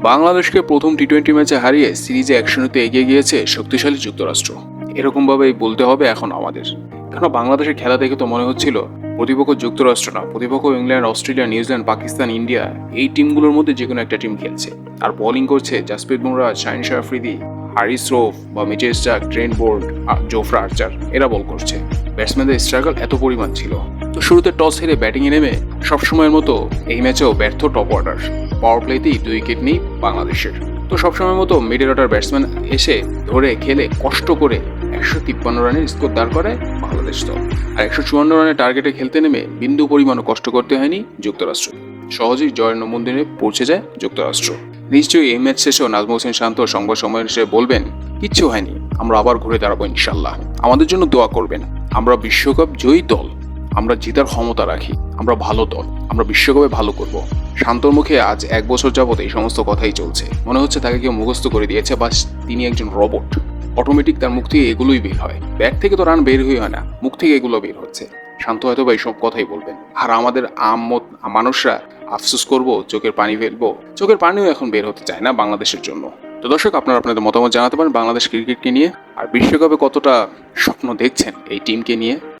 বাংলাদেশকে প্রথম T twenty ম্যাচে হারিয়ে সিরিজে এক শূন্যতে এগিয়ে গিয়েছে শক্তিশালী যুক্তরাষ্ট্র। এরকমভাবেই বলতে হবে এখন আমাদের। কেন বাংলাদেশের খেলা দেখে তো মনে হচ্ছিল, প্রতিপক্ষ যুক্তরাষ্ট্র না, প্রতিপক্ষ England, Australia New Zealand Pakistan, India এই টিমগুলোর মধ্যে যে কোনো একটা টিম খেলছে। আর বোলিং করছে জাসপ্রীত বুমরা শাহিন আফ্রিদি হারিস রোফ বা Mitchell Starc Trent Boult Jofra Archer, এরা বল করছে। ব্যাটসম্যানদের স্ট্রাগল এত পরিমাণ ছিল। তো শুরুতে টস হেরে ব্যাটিংয়ে নেমে সবসময়ের মতো এই ম্যাচেও ব্যর্থ টপ অর্ডার পাওয়ার প্লেতেই দুই উইকেট নেই বাংলাদেশের। তো সবসময় মতো মিডল অর্ডার ব্যাটসম্যান এসে ধরে খেলে কষ্ট করে একশো তিপ্পান্ন রানের স্কোর দাঁড় করে বাংলাদেশ দল। আর একশো চুয়ান্ন রানের টার্গেটে খেলতে নেমে বিন্দু পরিমাণও কষ্ট করতে হয়নি যুক্তরাষ্ট্র। সহজেই জয়ের নমন্দিরে পৌঁছে যায় যুক্তরাষ্ট্র। নিশ্চয়ই এই ম্যাচ শেষেও নাজমুল হোসেন শান্ত সংবাদ সম্মেলন হিসেবে বলবেন, কিচ্ছু হয়নি, আমরা আবার ঘুরে দাঁড়াবো ইনশাল্লাহ আমাদের জন্য দোয়া করবেন, আমরা বিশ্বকাপ জয়ী দল, আমরা জিতার ক্ষমতা রাখি, আমরা ভালো দল, আমরা বিশ্বকাপে ভালো করব। শান্তর মুখে আজ এক বছর যাবত এই সমস্ত কথাই চলছে। মনে হচ্ছে তাকে কেউ মুখস্থ করে দিয়েছে বা তিনি একজন রোবট অটোমেটিক তার মুখ থেকে এগুলোই বের হয়। ব্যাগ থেকে তো রান বের হয়ে হয় না, মুখ থেকে এগুলো বের হচ্ছে। শান্ত হয়তো বা এইসব কথাই বলবেন। আর আমাদের আমত মানুষরা, আফসোস করব, চোখের পানি ফেলব। চোখের পানিও এখন বের হতে চায় না বাংলাদেশের জন্য। তো দর্শক, আপনারা আপনাদের মতামত জানাতে পারেন বাংলাদেশ ক্রিকেটকে নিয়ে। আর বিশ্বকাপে কতটা স্বপ্ন দেখছেন এই টিমকে নিয়ে?